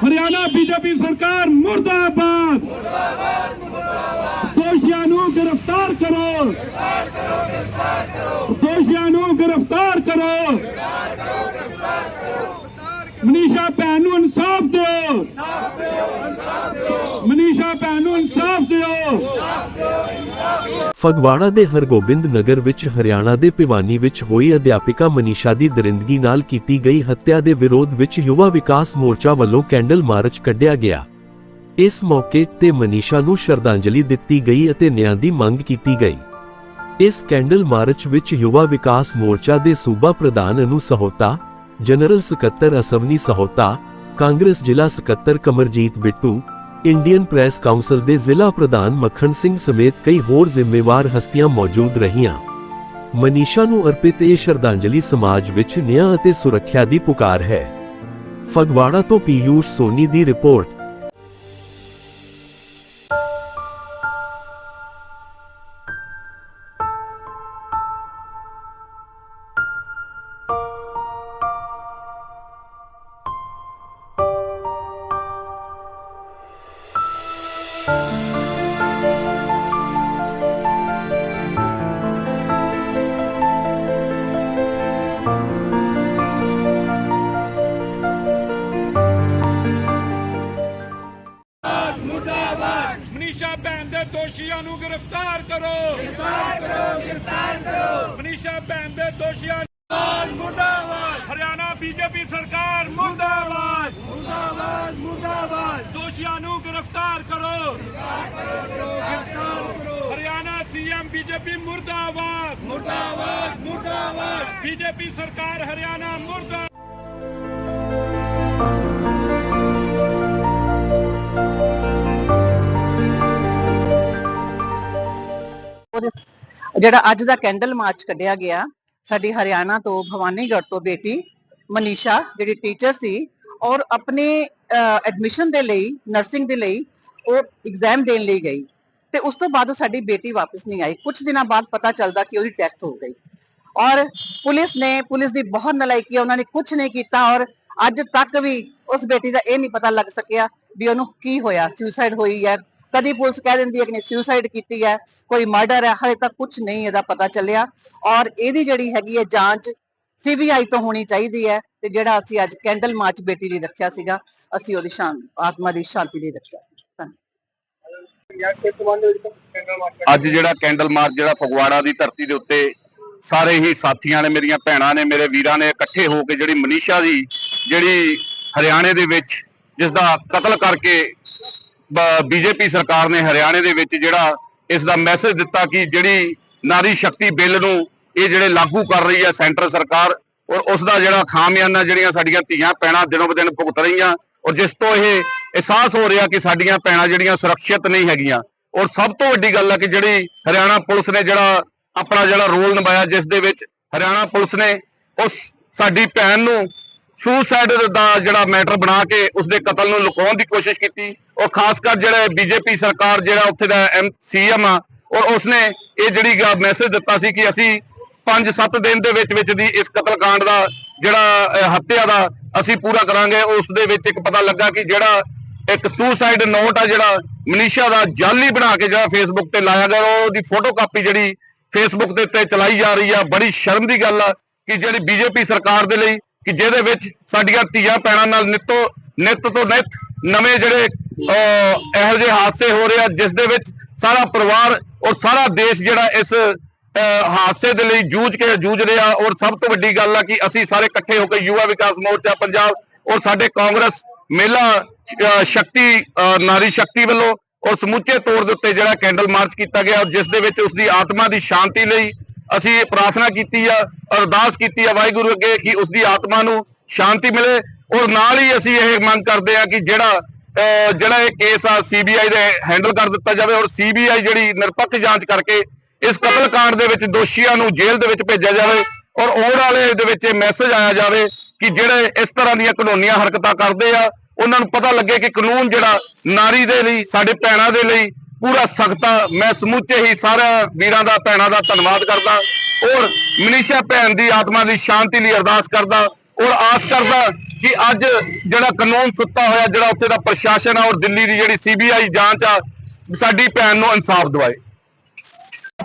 Haryana BJP ਸਰਕਾਰ ਮੁਰਦਾਬਾਦ। ਦੋਸ਼ੀਆਂ ਨੂੰ ਗ੍ਰਿਫਤਾਰ ਕਰੋ। ਦੋਸ਼ੀਆਂ ਨੂੰ ਗ੍ਰਿਫਤਾਰ ਕਰੋ। ਮਨੀਸ਼ਾ ਭੈਣ ਨੂੰ ਇਨਸਾਫ ਦਿਓ। ਮਨੀਸ਼ਾ ਭੈਣ ਨੂੰ ਇਨਸਾਫ ਦਿਓ। ਫਗਵਾੜਾ ਦੇ ਹਰਗੋਬਿੰਦ ਨਗਰ ਵਿੱਚ, ਹਰਿਆਣਾ ਦੇ ਭਿਵਾਨੀ ਵਿੱਚ ਹੋਈ ਅਧਿਆਪਿਕਾ ਮਨੀਸ਼ਾ ਦੀ ਦਰਿੰਦਗੀ ਨਾਲ ਕੀਤੀ ਗਈ ਹੱਤਿਆ ਦੇ ਵਿਰੋਧ ਵਿੱਚ ਯੁਵਾ ਵਿਕਾਸ ਮੋਰਚਾ ਵੱਲੋਂ ਕੈਂਡਲ ਮਾਰਚ ਕੱਢਿਆ ਗਿਆ। ਇਸ ਮੌਕੇ ਤੇ ਮਨੀਸ਼ਾ ਨੂੰ ਸ਼ਰਧਾਂਜਲੀ ਦਿੱਤੀ ਗਈ ਅਤੇ ਨਿਆਂ ਦੀ ਮੰਗ ਕੀਤੀ ਗਈ। ਇਸ ਕੈਂਡਲ ਮਾਰਚ ਵਿੱਚ ਯੁਵਾ ਵਿਕਾਸ ਮੋਰਚਾ ਦੇ ਸੂਬਾ ਪ੍ਰਧਾਨ ਅਨੂ ਸਹੋਤਾ ਜਨਰਲ ਸਕੱਤਰ ਅਸਵਨੀ ਸਹੋਤਾ ਕਾਂਗਰਸ ਜ਼ਿਲ੍ਹਾ ਸਕੱਤਰ Kamarjit Bittu Indian press council ਦੇ ਜ਼ਿਲ੍ਹਾ ਪ੍ਰਧਾਨ ਮੱਖਣ ਸਿੰਘ ਸਮੇਤ ਕਈ ਹੋਰ ਜ਼ਿੰਮੇਵਾਰ ਹਸਤੀਆਂ ਮੌਜੂਦ ਰਹੀਆਂ ਮਨੀਸ਼ਾ ਨੂੰ ਅਰਪਿਤ ਇਹ ਸ਼ਰਧਾਂਜਲੀ ਸਮਾਜ ਵਿੱਚ ਨਿਆਂ ਅਤੇ ਸੁਰੱਖਿਆ ਦੀ ਪੁਕਾਰ ਹੈ ਫਗਵਾੜਾ ਤੋਂ ਪੀਯੂਸ਼ ਸੋਨੀ ਦੀ ਰਿਪੋਰਟ ਗ੍ਰਿਫਤਾਰ ਕਰੋ। ਗ੍ਰਿਫਤਾਰ ਕਰੋ ਗ੍ਰਿਫਤਾਰ ਕਰੋ। ਮਨੀਸ਼ਾ ਭੈਣ ਦੇ ਦੋਸ਼ੀਆਂ ਨੂੰ ਮੁਰਦਾਬਾਦ। ਹਰਿਆਣਾ ਬੀਜੇਪੀ ਸਰਕਾਰ ਮੁਰਦਾਬਾਦ। ਮੁਰਦਾਬਾਦ ਮੁਰਦਾਬਾਦ। ਦੋਸ਼ੀਆਂ ਨੂੰ ਗ੍ਰਿਫਤਾਰ ਕਰੋ। ਗ੍ਰਿਫਤਾਰ ਕਰੋ ਹਰਿਆਣਾ ਸੀਐਮ ਬੀਜੇਪੀ ਮੁਰਦਾਬਾਦ। ਮੁਰਦਾਬਾਦ ਮੁਰਦਾਬਾਦ। ਬੀਜੇਪੀ ਸਰਕਾਰ ਹਰਿਆਣਾ ਮੁਰਦਾ ਉਹਦੇ- ਜਿਹੜਾ ਅੱਜ ਦਾ ਕੈਂਡਲ ਮਾਰਚ ਕੱਢਿਆ ਗਿਆ, ਸਾਡੀ ਹਰਿਆਣਾ ਤੋਂ, ਭਵਾਨੀਗੜ੍ਹ ਤੋਂ ਬੇਟੀ ਮਨੀਸ਼ਾ, ਜਿਹੜੀ ਟੀਚਰ ਸੀ, ਔਰ ਆਪਣੇ ਐਡਮਿਸ਼ਨ ਦੇ ਲਈ ਨਰਸਿੰਗ ਦੇ ਲਈ, ਉਹ ਐਗਜ਼ਾਮ ਦੇਣ ਲਈ ਗਈ। ਤੇ ਉਸ ਤੋਂ ਬਾਅਦ ਉਹ ਸਾਡੀ ਬੇਟੀ ਵਾਪਸ ਨਹੀਂ ਆਈ। ਕੁਝ ਦਿਨਾਂ ਬਾਅਦ ਪਤਾ ਚੱਲਦਾ ਕਿ ਉਹਦੀ ਡੈਥ ਹੋ ਗਈ। ਔਰ ਪੁਲਿਸ ਨੇ, ਪੁਲਿਸ ਦੀ ਬਹੁਤ ਨਲਾਇਕੀ ਹੈ ਉਹਨਾਂ ਨੇ ਕੁਝ ਨਹੀਂ ਕੀਤਾ, ਔਰ ਅੱਜ ਤੱਕ ਵੀ ਉਸ ਬੇਟੀ ਦਾ ਇਹ ਨਹੀਂ ਪਤਾ ਲੱਗ ਸਕਿਆ ਵੀ ਉਹਨੂੰ ਕੀ ਹੋਇਆ ਸੁਸਾਈਡ ਹੋਈ ਹੈ ਕਦੀ ਪੁਲਿਸ ਕਹਿ ਦਿੰਦੀ ਹੈ ਕਿ ਨੇ ਸੁਸਾਈਡ ਕੀਤੀ ਹੈ, ਕੋਈ ਮਰਡਰ ਹੈ, ਹਲੇ ਤੱਕ ਕੁਝ ਨਹੀਂ ਇਹਦਾ ਪਤਾ ਚੱਲਿਆ। ਔਰ ਇਹਦੀ ਜਿਹੜੀ ਹੈਗੀ ਹੈ ਜਾਂਚ ਸੀਬੀਆਈ ਤੋਂ ਹੋਣੀ ਚਾਹੀਦੀ ਹੈ ਤੇ ਜਿਹੜਾ ਅਸੀਂ ਅੱਜ ਕੈਂਡਲ ਮਾਰਚ ਬੇਟੀ ਲਈ ਰੱਖਿਆ ਸੀਗਾ, ਅਸੀਂ ਉਹਦੀ ਸ਼ਾਨ, ਆਤਮਾ ਦੀ ਸ਼ਾਂਤੀ ਲਈ ਰੱਖਿਆ ਅੱਜ ਜਿਹੜਾ ਕੈਂਡਲ ਮਾਰਚ, ਜਿਹੜਾ ਫਗਵਾੜਾ ਦੀ ਧਰਤੀ ਦੇ ਉੱਤੇ ਸਾਰੇ ਹੀ ਸਾਥੀਆਂ ਨੇ, ਮੇਰੀਆਂ ਭੈਣਾਂ ਨੇ, ਮੇਰੇ ਵੀਰਾਂ ਨੇ ਇਕੱਠੇ ਹੋ ਕੇ ਜਿਹੜੀ ਮਨੀਸ਼ਾ ਦੀ ਜਿਹੜੀ ਹਰਿਆਣੇ ਦੇ ਵਿੱਚ ਜਿਸ ਦਾ ਕਤਲ ਕਰਕੇ ਬੀਜੇਪੀ ਸਰਕਾਰ ਨੇ ਹਰਿਆਣੇ ਦੇ ਵਿੱਚ ਜਿਹੜਾ ਇਸ ਦਾ ਮੈਸੇਜ ਦਿੱਤਾ ਕਿ ਜਿਹੜੀ ਨਾਰੀ ਸ਼ਕਤੀ ਬਿੱਲ ਨੂੰ ਇਹ ਜਿਹੜੇ ਲਾਗੂ ਕਰ ਰਹੀ ਹੈ ਸੈਂਟਰ ਸਰਕਾਰ ਔਰ ਉਸ ਦਾ ਜਿਹੜਾ ਖਾਮਿਆਨਾ ਜਿਹੜੀਆਂ ਸਾਡੀਆਂ ਧੀਆਂ ਪੈਣਾ ਦਿਨੋਂ ਦਿਨ ਭੁਗਤ ਰਹੀਆਂ ਔਰ ਜਿਸ ਤੋਂ ਇਹ ਅਹਿਸਾਸ ਹੋ ਰਿਹਾ ਕਿ ਸਾਡੀਆਂ ਭੈਣਾਂ ਜਿਹੜੀਆਂ ਸੁਰੱਖਿਅਤ ਨਹੀਂ ਹੈਗੀਆਂ ਔਰ ਸਭ ਤੋਂ ਵੱਡੀ ਗੱਲ ਹੈ ਕਿ ਜਿਹੜੀ ਹਰਿਆਣਾ ਪੁਲਿਸ ਨੇ ਜਿਹੜਾ ਆਪਣਾ ਜਿਹੜਾ ਰੋਲ ਨਿਭਾਇਆ ਜਿਸ ਦੇ ਵਿੱਚ ਹਰਿਆਣਾ ਪੁਲਿਸ ਨੇ ਉਸ ਸਾਡੀ ਭੈਣ ਨੂੰ ਸੁਸਾਈਡ ਦਾ ਜਿਹੜਾ ਮੈਟਰ ਬਣਾ ਕੇ ਉਸਦੇ ਕਤਲ ਨੂੰ ਲੁਕਾਉਣ ਦੀ ਕੋਸ਼ਿਸ਼ ਕੀਤੀ ਔਰ ਖਾਸ ਕਰ ਜਿਹੜੇ ਬੀਜੇਪੀ ਸਰਕਾਰ ਜਿਹੜਾ ਉੱਥੇ ਦਾ ਸੀਐਮ ਆ, ਔਰ ਉਸਨੇ ਇਹ ਜਿਹੜੀ ਮੈਸੇਜ ਦਿੱਤਾ ਸੀ ਕਿ ਅਸੀਂ 5-7 ਦਿਨ ਦੇ ਵਿੱਚ ਵਿੱਚ ਦੀ ਇਸ ਕਤਲकांड ਦਾ ਜਿਹੜਾ ਹੱਤਿਆ ਦਾ ਅਸੀਂ ਪੂਰਾ ਕਰਾਂਗੇ, ਉਸ ਦੇ ਵਿੱਚ ਇੱਕ ਪਤਾ ਲੱਗਾ ਕਿ ਜਿਹੜਾ ਇੱਕ ਸੁਸਾਈਡ ਨੋਟ ਆ ਜਿਹੜਾ ਮਨੀਸ਼ਾ ਦਾ ਜਾਲੀ ਬਣਾ ਕੇ ਜਿਹੜਾ ਫੇਸਬੁੱਕ ਤੇ ਲਾਇਆ ਗਿਆ ਉਹਦੀ ਫੋਟੋ ਕਾਪੀ ਜਿਹੜੀ ਫੇਸਬੁੱਕ ਦੇ ਉੱਤੇ ਚਲਾਈ ਜਾ ਰਹੀ ਆ, ਬੜੀ ਸ਼ਰਮ ਦੀ ਗੱਲ ਆ ਕਿ ਜਿਹੜੀ ਬੀਜੇਪੀ ਸਰਕਾਰ ਦੇ ਲਈ ਕਿ ਜਿਹਦੇ ਵਿੱਚ ਸਾਡੀਆਂ ਧੀਆਂ ਪੈਣਾ ਨਾਲ ਨਿੱਤੋ, ਨਿੱਤ ਤੋਂ ਨਿੱਤ ਨਵੇਂ ਜਿਹੜੇ ਇਹੋ ਜਿਹੇ ਹਾਦਸੇ ਹੋ ਰਹੇ ਆ ਜਿਸ ਦੇ ਵਿੱਚ ਸਾਰਾ ਪਰਿਵਾਰ ਔਰ ਸਾਰਾ ਦੇਸ਼ ਜਿਹੜਾ ਇਸ ਅਹ, ਹਾਦਸੇ ਦੇ ਲਈ ਜੂਝ ਕੇ ਜੂਝ ਰਿਹਾ ਔਰ ਸਭ ਤੋਂ ਵੱਡੀ ਗੱਲ ਆ ਕਿ ਅਸੀਂ ਸਾਰੇ ਇਕੱਠੇ ਹੋ ਕੇ ਯੁਵਾ ਵਿਕਾਸ ਮੋਰਚਾ ਪੰਜਾਬ ਔਰ ਸਾਡੇ ਕਾਂਗਰਸ ਮਹਿਲਾ ਸ਼ਕਤੀ ਨਾਰੀ ਸ਼ਕਤੀ ਵੱਲੋਂ ਔਰ ਸਮੁੱਚੇ ਤੌਰ ਦੇ ਉੱਤੇ ਜਿਹੜਾ ਕੈਂਡਲ ਮਾਰਚ ਕੀਤਾ ਗਿਆ ਜਿਸ ਦੇ ਵਿੱਚ ਉਸ ਦੀ ਆਤਮਾ ਦੀ ਸ਼ਾਂਤੀ ਲਈ ਅਸੀਂ ਇਹ ਪ੍ਰਾਰਥਨਾ ਕੀਤੀ ਆ ਅਰਦਾਸ ਕੀਤੀ ਆ ਵਾਹਿਗੁਰੂ ਅੱਗੇ ਕਿ ਉਸ ਦੀ ਆਤਮਾ ਨੂੰ ਸ਼ਾਂਤੀ ਮਿਲੇ ਔਰ ਨਾਲ ਹੀ ਅਸੀਂ ਇਹ ਮੰਗ ਕਰਦੇ ਆ ਕਿ ਜਿਹੜਾ ਜਿਹੜਾ ਇਹ ਕੇਸ ਆ ਸੀਬੀਆਈ ਦੇ ਹੈਂਡਲ ਕਰ ਦਿੱਤਾ ਜਾਵੇ ਔਰ ਸੀਬੀਆਈ ਜਿਹੜੀ ਨਿਰਪੱਖ ਜਾਂਚ ਕਰਕੇ ਇਸ ਕਤਲकांड ਦੇ ਵਿੱਚ ਦੋਸ਼ੀਆਂ ਨੂੰ ਜੇਲ੍ਹ ਦੇ ਵਿੱਚ ਭੇਜਿਆ ਜਾਵੇ ਔਰ ਆਉਣ ਵਾਲੇ ਦੇ ਵਿੱਚ ਇਹ ਮੈਸੇਜ ਆਇਆ ਜਾਵੇ ਕਿ ਜਿਹੜੇ ਇਸ ਤਰ੍ਹਾਂ ਦੀਆਂ ਕਾਨੂੰਨੀਆਂ ਹਰਕਤਾਂ ਕਰਦੇ ਆ, ਉਹਨਾਂ ਨੂੰ ਪਤਾ ਲੱਗੇ ਕਿ ਕਾਨੂੰਨ ਜਿਹੜਾ ਨਾਰੀ ਦੇ ਲਈ, ਸਾਡੇ ਭੈਣਾਂ ਦੇ ਲਈ ਪੂਰਾ ਸਖਤ ਆ। ਮੈਂ ਸਮੁੱਚੇ ਹੀ ਸਾਰਿਆਂ ਵੀਰਾਂ ਦਾ, ਭੈਣਾਂ ਦਾ ਧੰਨਵਾਦ ਕਰਦਾ ਔਰ ਮਨੀਸ਼ਾ ਭੈਣ ਦੀ ਆਤਮਾ ਦੀ ਸ਼ਾਂਤੀ ਲਈ ਅਰਦਾਸ ਕਰਦਾ ਔਰ ਆਸ ਕਰਦਾ ਕਿ ਅੱਜ ਜਿਹੜਾ ਕਾਨੂੰਨ ਸੁੱਤਾ ਹੋਇਆ, ਜਿਹੜਾ ਉੱਥੇ ਦਾ ਪ੍ਰਸ਼ਾਸਨ ਆ ਔਰ ਦਿੱਲੀ ਦੀ ਜਿਹੜੀ ਸੀਬੀਆਈ ਜਾਂਚ ਆ, ਸਾਡੀ ਭੈਣ ਨੂੰ ਇਨਸਾਫ ਦਿਵਾਏ।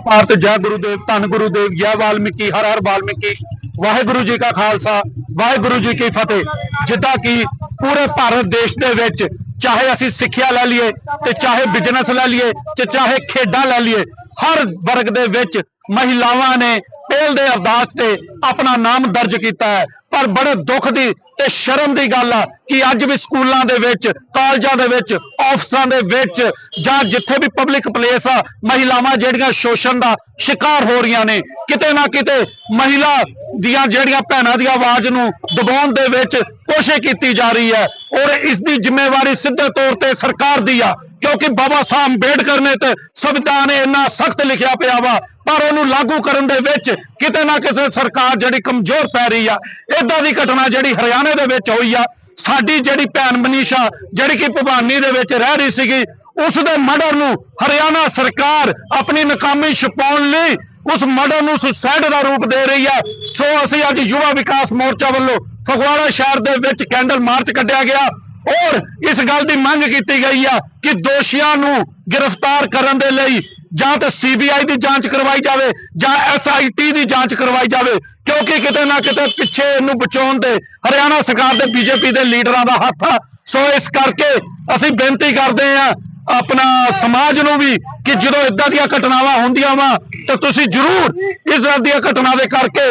ਭਾਰਤ ਜੈ ਗੁਰੂਦੇਵ ਧੰਨ ਗੁਰੂਦੇਵ ਜੈ ਵਾਲਮੀਕੀ, ਹਰ ਹਰ ਵਾਲਮੀਕੀ। ਵਾਹਿਗੁਰੂ ਜੀ ਕਾ ਖਾਲਸਾ, ਵਾਹਿਗੁਰੂ ਜੀ ਕੀ ਫਤਿਹ। ਜਿੱਦਾਂ ਕਿ ਪੂਰੇ ਭਾਰਤ ਦੇਸ਼ ਦੇ ਵਿੱਚ ਚਾਹੇ ਅਸੀਂ ਸਿੱਖਿਆ ਲੈ ਲਈਏ ਤੇ ਚਾਹੇ ਬਿਜ਼ਨਸ ਲੈ ਲਈਏ ਤੇ ਚਾਹੇ ਖੇਡਾਂ ਲੈ ਲਈਏ, ਹਰ ਵਰਗ ਦੇ ਵਿੱਚ ਮਹਿਲਾਵਾਂ ਨੇ ਪਹਿਲ ਦੇ ਅਰਦਾਸ ਤੇ ਆਪਣਾ ਨਾਮ ਦਰਜ ਕੀਤਾ ਹੈ। ਪਰ ਬੜੇ ਦੁੱਖ ਦੀ ਤੇ ਸ਼ਰਮ ਦੀ ਗੱਲ ਆ ਕਿ ਅੱਜ ਵੀ ਸਕੂਲਾਂ ਦੇ ਵਿੱਚ, ਕਾਲਜਾਂ ਦੇ ਵਿੱਚ, ਆਫਿਸਾਂ ਦੇ ਵਿੱਚ ਜਾਂ ਜਿੱਥੇ ਵੀ ਪਬਲਿਕ ਪਲੇਸ ਆ, ਮਹਿਲਾਵਾਂ ਜਿਹੜੀਆਂ ਸ਼ੋਸ਼ਣ ਦਾ ਸ਼ਿਕਾਰ ਹੋ ਰਹੀਆਂ ਨੇ, ਕਿਤੇ ਨਾ ਕਿਤੇ ਮਹਿਲਾ ਦੀਆਂ ਜਿਹੜੀਆਂ ਭੈਣਾਂ ਦੀ ਆਵਾਜ਼ ਨੂੰ ਦਬਾਉਣ ਦੇ ਵਿੱਚ ਕੋਸ਼ਿਸ਼ ਕੀਤੀ ਜਾ ਰਹੀ ਹੈ ਔਰ ਇਸ ਦੀ ਜ਼ਿੰਮੇਵਾਰੀ ਸਿੱਧੇ ਤੌਰ ਤੇ ਸਰਕਾਰ ਦੀ ਆ, ਕਿਉਂਕਿ ਬਾਬਾ ਸਾਹਿਬ ਅੰਬੇਡਕਰ ਨੇ ਤੇ ਸੰਵਿਧਾਨ ਇੰਨਾ ਸਖਤ ਲਿਖਿਆ ਪਿਆ ਵਾ ਪਰ ਉਹਨੂੰ ਲਾਗੂ ਕਰਨ ਦੇ ਵਿੱਚ ਕਿਤੇ ਨਾ ਕਿਸੇ ਸਰਕਾਰ ਜਿਹੜੀ ਕਮਜ਼ੋਰ ਪੈ ਰਹੀ ਆ ਇਦਾਂ ਦੀ ਘਟਨਾ ਜਿਹੜੀ ਹਰਿਆਣੇ ਦੇ ਵਿੱਚ ਹੋਈ ਆ, ਸਾਡੀ ਜਿਹੜੀ ਭੈਣ ਮਨੀਸ਼ਾ, ਜਿਹੜੀ ਕਿ ਭਵਾਨੀ ਦੇ ਵਿੱਚ ਰਹਿ ਰਹੀ ਸੀਗੀ, ਉਸ ਦੇ ਮਰਡਰ ਨੂੰ ਹਰਿਆਣਾ ਸਰਕਾਰ ਆਪਣੀ ਨਕਾਮੀ ਛੁਪਾਉਣ ਲਈ ਉਸ ਮਰਡਰ ਨੂੰ ਸੁਸਾਇਡ ਦਾ ਰੂਪ ਦੇ ਰਹੀ ਆ। ਸੋ ਅਸੀਂ ਅੱਜ ਯੁਵਾ ਵਿਕਾਸ ਮੋਰਚਾ ਵੱਲੋਂ ਫਗਵਾੜਾ ਸ਼ਹਿਰ ਦੇ ਵਿੱਚ ਕੈਂਡਲ ਮਾਰਚ ਕੱਢਿਆ ਗਿਆ। ਔਰ ਇਸ ਗੱਲ ਦੀ ਮੰਗ ਕੀਤੀ ਗਈ ਆ ਕਿ ਦੋਸ਼ੀਆਂ ਨੂੰ ਗ੍ਰਿਫਤਾਰ ਕਰਨ ਦੇ ਲਈ ਜਾਂ ਤਾਂ ਸੀਬੀਆਈ ਦੀ ਜਾਂਚ ਕਰਵਾਈ ਜਾਵੇ ਜਾਂ ਐਸਆਈਟੀ ਦੀ ਜਾਂਚ ਕਰਵਾਈ ਜਾਵੇ, ਕਿਉਂਕਿ ਕਿਤੇ ਨਾ ਕਿਤੇ ਪਿੱਛੇ ਇਹਨੂੰ ਬਚਾਉਣ ਦੇ ਹਰਿਆਣਾ ਸਰਕਾਰ ਦੇ ਬੀਜੇਪੀ ਦੇ ਲੀਡਰਾਂ ਦਾ ਹੱਥ ਆ। ਸੋ ਇਸ ਕਰਕੇ ਅਸੀਂ ਬੇਨਤੀ ਕਰਦੇ ਆ ਆਪਣਾ ਸਮਾਜ ਨੂੰ ਵੀ ਕਿ ਜਦੋਂ ਇਦਾਂ ਦੀਆਂ ਘਟਨਾਵਾਂ ਹੁੰਦੀਆਂ ਵਾ, ਤਾਂ ਤੁਸੀਂ ਜ਼ਰੂਰ ਇਸ ਤਰ੍ਹਾਂ ਦੀਆਂ ਘਟਨਾ ਦੇ ਕਰਕੇ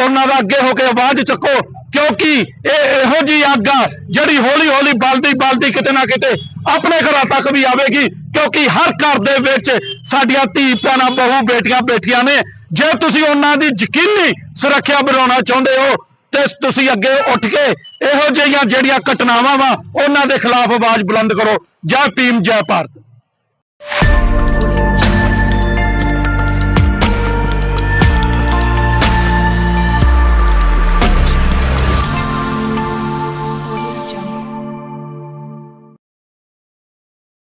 ਉਹਨਾਂ ਦਾ ਅੱਗੇ ਹੋ ਕੇ ਆਵਾਜ਼ ਚੱਕੋ, ਕਿਉਂਕਿ ਇਹ ਇਹੋ ਜੀ ਅੱਗ ਆ ਜਿਹੜੀ ਹੌਲੀ ਹੌਲੀ ਬਲਦੀ ਬਲਦੀ ਕਿਤੇ ਨਾ ਕਿਤੇ ਆਪਣੇ ਘਰਾਂ ਤੱਕ ਵੀ ਆਵੇਗੀ। ਕਿਉਂਕਿ ਹਰ ਘਰ ਦੇ ਵਿੱਚ ਸਾਡੀਆਂ ਧੀ ਭੈਣਾਂ, ਬਹੂ, ਬੇਟੀਆਂ ਬੈਠੀਆਂ ਨੇ। ਜੇ ਤੁਸੀਂ ਉਹਨਾਂ ਦੀ ਯਕੀਨੀ ਸੁਰੱਖਿਆ ਬਣਾਉਣਾ ਚਾਹੁੰਦੇ ਹੋ, ਤੇ ਤੁਸੀਂ ਅੱਗੇ ਉੱਠ ਕੇ ਇਹੋ ਜਿਹੀਆਂ ਜਿਹੜੀਆਂ ਘਟਨਾਵਾਂ ਵਾ, ਉਹਨਾਂ ਦੇ ਖਿਲਾਫ ਆਵਾਜ਼ ਬੁਲੰਦ ਕਰੋ। ਜੈ ਟੀਮ ਜੈ ਭਾਰਤ।